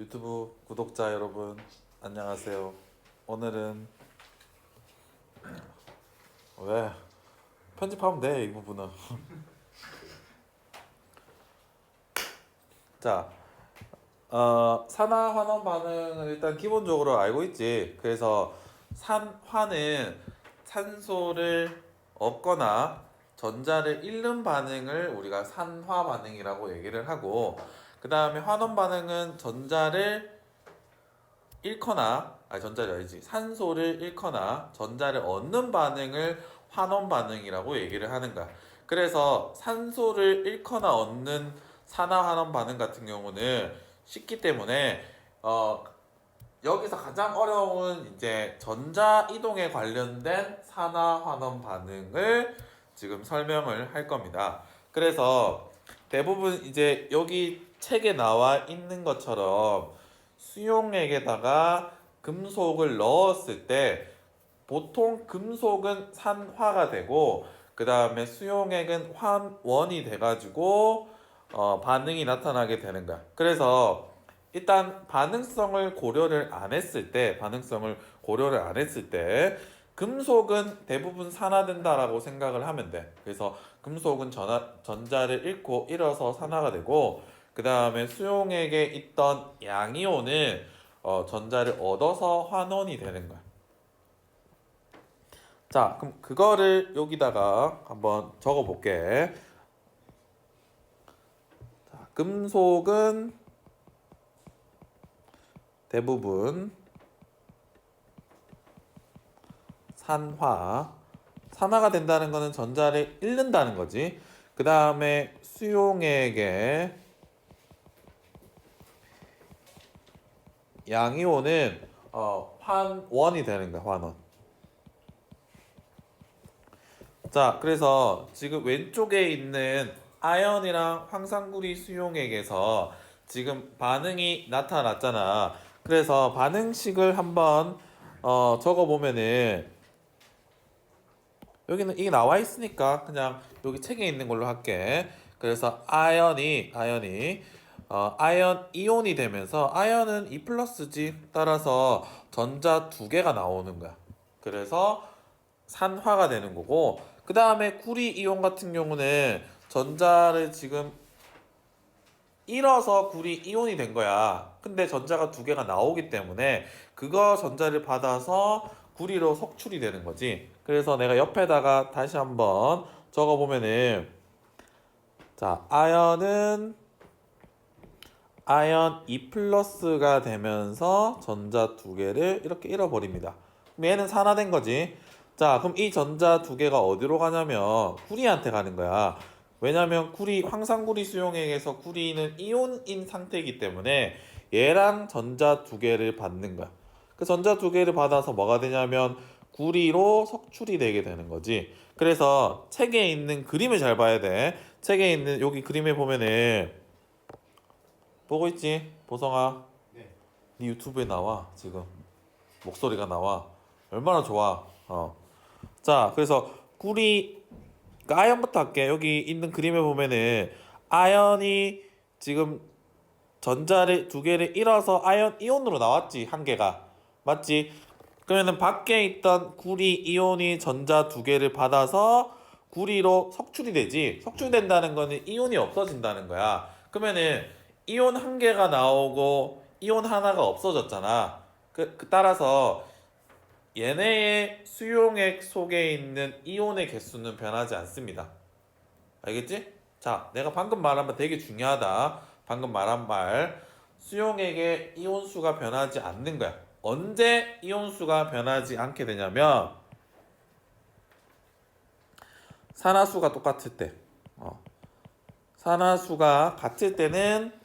유튜브 구독자 여러분 안녕하세요. 오늘은 왜 편집하면 돼 이 부분은. 자, 어, 산화 환원 반응은 일단 기본적으로 알고 있지. 그래서 산화는 산소를 얻거나 전자를 잃는 반응을 우리가 산화 반응이라고 얘기를 하고 그 다음에 환원 반응은 전자를 잃거나 아니 전자를 아니지 산소를 잃거나 전자를 얻는 반응을 환원 반응이라고 얘기를 하는 거야. 그래서 산소를 잃거나 얻는 산화 환원 반응 같은 경우는 쉽기 때문에 어 여기서 가장 어려운 이제 전자 이동에 관련된 산화 환원 반응을 지금 설명을 할 겁니다. 그래서 대부분 이제 여기 책에 나와 있는 것처럼 수용액에다가 금속을 넣었을 때 보통 금속은 산화가 되고 그 다음에 수용액은 환원이 돼가지고 어, 반응이 나타나게 되는 거야. 그래서 일단 반응성을 고려를 안 했을 때 반응성을 고려를 안 했을 때 금속은 대부분 산화된다라고 생각을 하면 돼. 그래서 금속은 전화, 전자를 잃고 잃어서 산화가 되고 그 다음에 수용액에 있던 양이온은 어, 전자를 얻어서 환원이 되는 거야. 자, 그럼 그거를 여기다가 한번 적어 볼게. 자, 금속은 대부분 산화. 산화가 된다는 거는 전자를 잃는다는 거지. 그 다음에 수용액에 양이온은 어, 환원이 되는 거야, 환원. 자, 그래서 지금 왼쪽에 있는 아연이랑 황산구리 수용액에서 지금 반응이 나타났잖아. 그래서 반응식을 한번 어, 적어 보면은 여기는 이게 나와 있으니까 그냥 여기 책에 있는 걸로 할게. 그래서 아연이 아연이 어, 아연 이온이 되면서 아연은 2 플러스지 따라서 전자 두 개가 나오는 거야. 그래서 산화가 되는 거고 그 다음에 구리 이온 같은 경우는 전자를 지금 잃어서 구리 이온이 된 거야. 근데 전자가 두 개가 나오기 때문에 그거 전자를 받아서 구리로 석출이 되는 거지. 그래서 내가 옆에다가 다시 한번 적어 보면은 자, 아연은 아연 2 플러스가 되면서 전자 두 개를 이렇게 잃어버립니다. 그럼 얘는 산화된 거지. 자, 그럼 이 전자 두 개가 어디로 가냐면 구리한테 가는 거야. 왜냐면 구리 황산구리 수용액에서 구리는 이온인 상태이기 때문에 얘랑 전자 두 개를 받는 거야. 그 전자 두 개를 받아서 뭐가 되냐면 구리로 석출이 되게 되는 거지. 그래서 책에 있는 그림을 잘 봐야 돼. 책에 있는 여기 그림에 보면은 보고 있지? 보성아. 네. 네 유튜브에 나와 지금 목소리가 나와 얼마나 좋아 어. 자 그래서 구리 그 아연부터 할게 여기 있는 그림에 보면은 아연이 지금 전자를 두 개를 잃어서 아연 이온으로 나왔지 한 개가 맞지 그러면은 밖에 있던 구리 이온이 전자 두 개를 받아서 구리로 석출이 되지 석출된다는 거는 이온이 없어진다는 거야 그러면은 이온 한 개가 나오고 이온 하나가 없어졌잖아. 그, 그 따라서 얘네의 수용액 속에 있는 이온의 개수는 변하지 않습니다. 알겠지? 자, 내가 방금 말한 말 되게 중요하다. 방금 말한 말 수용액의 이온 수가 변하지 않는 거야. 언제 이온 수가 변하지 않게 되냐면 산화수가 똑같을 때. 어. 산화수가 같을 때는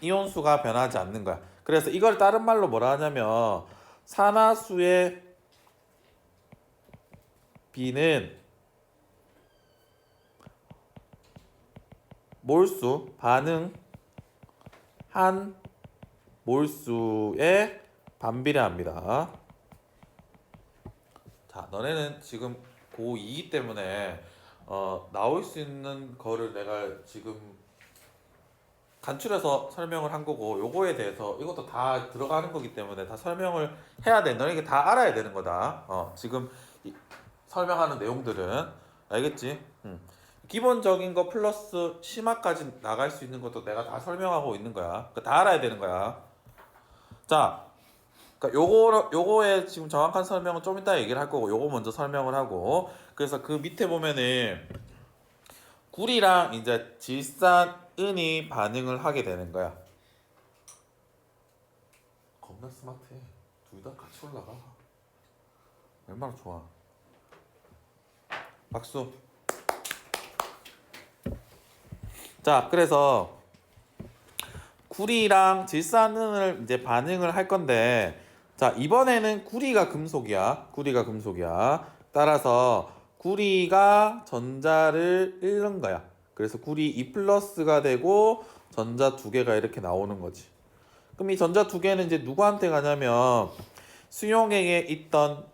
이온수가 변하지 않는 거야. 그래서 이걸 다른 말로 뭐라 하냐면 산화수의 B는 몰수 반응 한 몰수에 반비례합니다. 자, 너네는 지금 고2이기 때문에 어, 나올 수 있는 거를 내가 지금 간추려서 설명을 한 거고 요거에 대해서 이것도 다 들어가는 거기 때문에 다 설명을 해야 돼. 너네 이게 다 알아야 되는 거다. 어, 지금 이- 설명하는 내용들은 알겠지? 음. 기본적인 거 플러스 심화까지 나갈 수 있는 것도 내가 다 설명하고 있는 거야. 그다 알아야 되는 거야. 자, 그러니까 요거 요거의 지금 정확한 설명은 좀 이따 얘기를 할 거고 요거 먼저 설명을 하고 그래서 그 밑에 보면은 구리랑 이제 질산은이 반응을 하게 되는 거야. 겁나 스마트해. 둘 다 같이 올라가. 얼마나 좋아. 박수. 자, 그래서 구리랑 질산은을 이제 반응을 할 건데 자, 이번에는 구리가 금속이야. 구리가 금속이야. 따라서 구리가 전자를 잃는 거야. 그래서 구리 2 플러스가 되고 전자 두 개가 이렇게 나오는 거지. 그럼 이 전자 두 개는 이제 누구한테 가냐면 수용액에 있던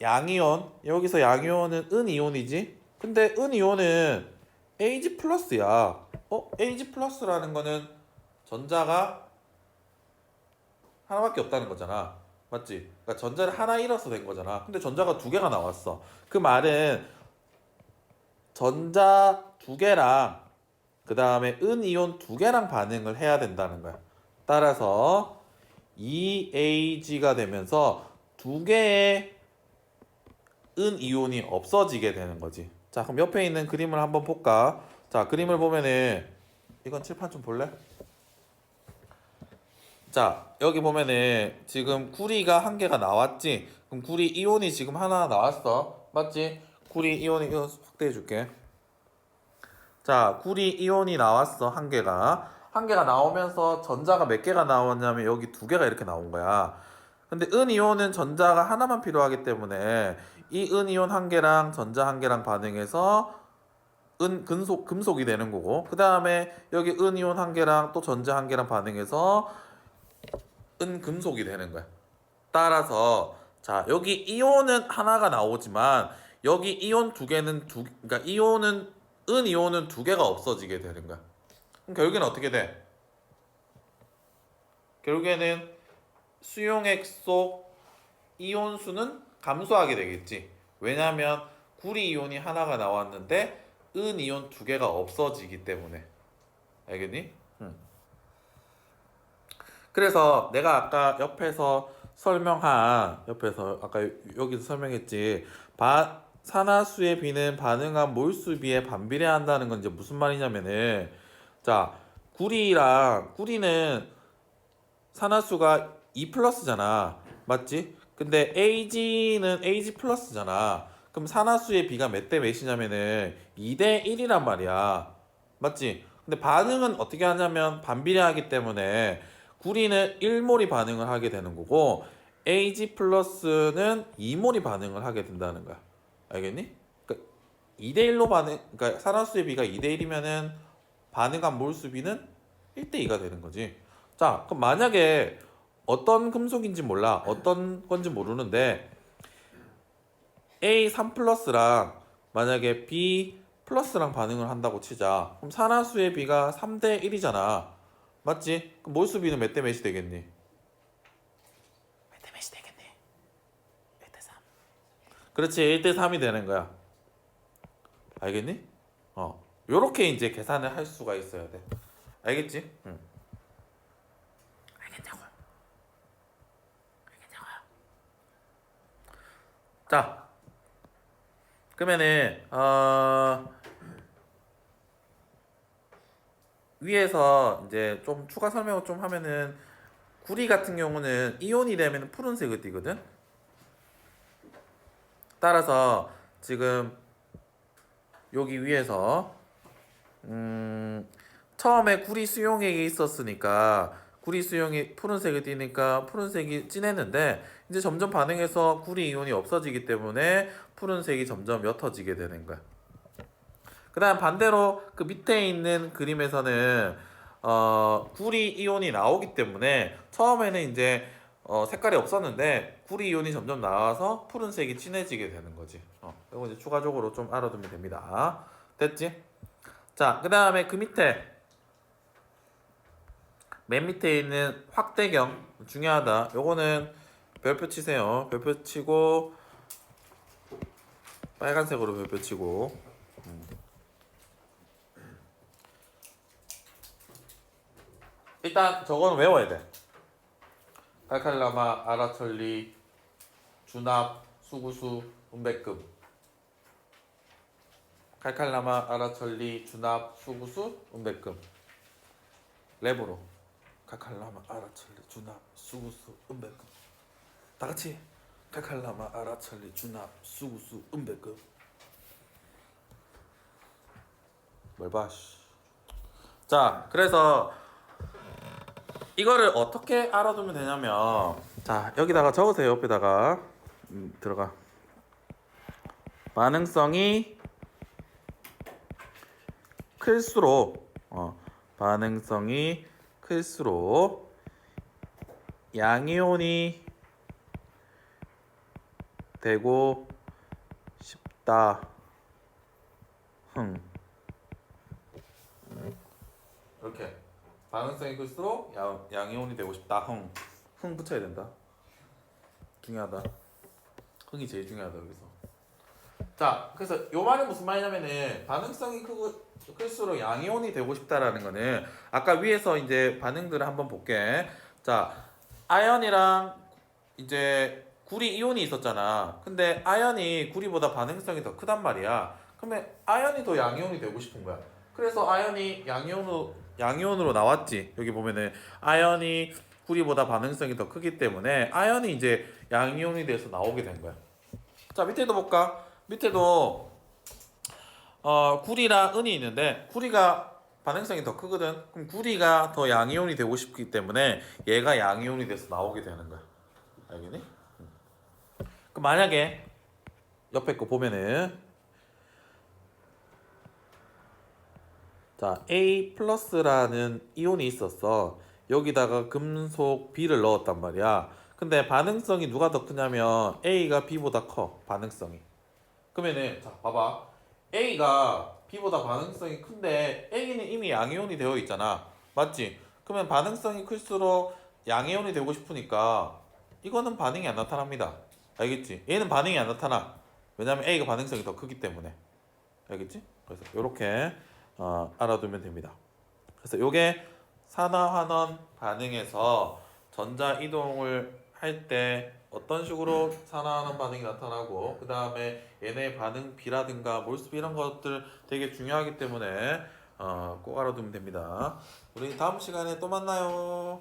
양이온 여기서 양이온은 은이온이지. 근데 은이온은 Ag 플러스야. 어? Ag 플러스라는 거는 전자가 하나밖에 없다는 거잖아. 맞지? 그러니까 전자를 하나 잃어서 된 거잖아. 근데 전자가 두 개가 나왔어. 그 말은 전자 두 개랑 그 다음에 은 이온 두 개랑 반응을 해야 된다는 거야. 따라서 EAG가 되면서 두 개의 은 이온이 없어지게 되는 거지. 자, 그럼 옆에 있는 그림을 한번 볼까? 자, 그림을 보면은 이건 칠판 좀 볼래? 자, 여기 보면은 지금 구리가 한 개가 나왔지? 그럼 구리 이온이 지금 하나 나왔어. 맞지? 구리 이온이 이거 확대해 줄게. 자, 구리 이온이 나왔어. 한 개가. 한 개가 나오면서 전자가 몇 개가 나왔냐면 여기 두 개가 이렇게 나온 거야. 근데 은 이온은 전자가 하나만 필요하기 때문에 이 은 이온 한 개랑 전자 한 개랑 반응해서 은 금속 금속이 되는 거고 그 다음에 여기 은 이온 한 개랑 또 전자 한 개랑 반응해서 은 금속이 되는 거야. 따라서 자 여기 이온은 하나가 나오지만 여기 이온 두 개는 두 그러니까 이온은 은 이온은 두 개가 없어지게 되는 거야. 그럼 결국에는 어떻게 돼? 결국에는 수용액 속 이온 수는 감소하게 되겠지. 왜냐하면 구리 이온이 하나가 나왔는데 은 이온 두 개가 없어지기 때문에. 알겠니? 응. 그래서 내가 아까 옆에서 설명한 옆에서 아까 여기서 설명했지. 바, 산화수의 비는 반응한 몰수 비에 반비례한다는 건 이제 무슨 말이냐면은 자 구리랑 구리는 산화수가 2 플러스잖아. 맞지? 근데 AG는 AG 플러스잖아. 그럼 산화수의 비가 몇 대 몇이냐면은 2대 1이란 말이야. 맞지? 근데 반응은 어떻게 하냐면 반비례하기 때문에 구리는 1몰이 반응을 하게 되는 거고 AG 플러스는 2몰이 반응을 하게 된다는 거야. 알겠니? 그러니까 2대 1로 반응 그러니까 산화수의 비가 2대 1이면은 반응한 몰수 비는 1대 2가 되는 거지. 자, 그럼 만약에 어떤 금속인지 몰라. 어떤 건지 모르는데 A 3 플러스랑 만약에 B 플러스랑 반응을 한다고 치자. 그럼 산화수의 비가 3대 1이잖아. 맞지? 그럼 몰수 비는 몇 대 몇이 되겠니? 몇 대 몇이 되겠니? 1대 3. 그렇지. 1대 3이 되는 거야. 알겠니? 어. 요렇게 이제 계산을 할 수가 있어야 돼. 알겠지? 응. 알겠냐고요. 알겠냐고요. 자, 그러면은 어 위에서 이제 좀 추가 설명을 좀 하면은 구리 같은 경우는 이온이 되면 푸른색을 띠거든. 따라서 지금 여기 위에서 음 처음에 구리 수용액이 있었으니까 구리 수용이 푸른색을 띠니까 푸른색이 진했는데 이제 점점 반응해서 구리 이온이 없어지기 때문에 푸른색이 점점 옅어지게 되는 거야. 그다음 반대로 그 밑에 있는 그림에서는 어 구리 이온이 나오기 때문에 처음에는 이제 어 색깔이 없었는데 구리 이온이 점점 나와서 푸른색이 진해지게 되는 거지. 어 이거 이제 추가적으로 좀 알아두면 됩니다. 됐지? 자, 그 다음에 그 밑에 맨 밑에 있는 확대경 중요하다. 요거는 별표 치세요. 별표 치고 빨간색으로 별표 치고 음. 일단 저거는 외워야 돼. 칼칼라마, 아라철리, 준합, 수구수, 운백금. 칼칼라마, 아라철리, 준합, 수구수, 운백금. 랩으로. 칼칼라마, 아라철리, 준합, 수구수, 운백금. 다 같이. 칼칼라마, 아라철리, 준합, 수구수, 운백금. 뭘 봐. 씨. 자, 그래서 이거를 어떻게 알아두면 되냐면 자 여기다가 적으세요 옆에다가. 음, 들어가. 반응성이 클수록 어, 반응성이 클수록 양이온이 되고 싶다. 흥. 이렇게 반응성이 클수록 양, 양이온이 되고 싶다. 흥. 흥 붙여야 된다. 중요하다. 흥이 제일 중요하다 여기서. 자, 그래서 요 말은 무슨 말이냐면은 반응성이 크고 클수록 양이온이 되고 싶다라는 거는 아까 위에서 이제 반응들을 한번 볼게. 자, 아연이랑 이제 구리 이온이 있었잖아. 근데 아연이 구리보다 반응성이 더 크단 말이야. 그러면 아연이 더 양이온이 되고 싶은 거야. 그래서 아연이 양이온으로 양이온으로 나왔지. 여기 보면은 아연이 구리보다 반응성이 더 크기 때문에 아연이 이제 양이온이 돼서 나오게 된 거야. 자 밑에도 볼까? 밑에도 어 구리랑 은이 있는데 구리가 반응성이 더 크거든. 그럼 구리가 더 양이온이 되고 싶기 때문에 얘가 양이온이 돼서 나오게 되는 거야. 알겠니? 음. 그럼 만약에 옆에 거 보면은 자, A 플러스라는 이온이 있었어. 여기다가 금속 B를 넣었단 말이야. 근데 반응성이 누가 더 크냐면 A가 B보다 커. 반응성이. 그러면은 자, 봐봐. A가 B보다 반응성이 큰데 A는 이미 양이온이 되어 있잖아. 맞지? 그러면 반응성이 클수록 양이온이 되고 싶으니까 이거는 반응이 안 나타납니다. 알겠지? 얘는 반응이 안 나타나. 왜냐면 A가 반응성이 더 크기 때문에. 알겠지? 그래서 이렇게 어, 알아두면 됩니다. 그래서 이게 산화환원 반응에서 전자 이동을 할 때 어떤 식으로 산화환원 반응이 나타나고 그 다음에 얘네 반응 비라든가 몰수비 이런 것들 되게 중요하기 때문에 어, 꼭 알아두면 됩니다. 우리 다음 시간에 또 만나요.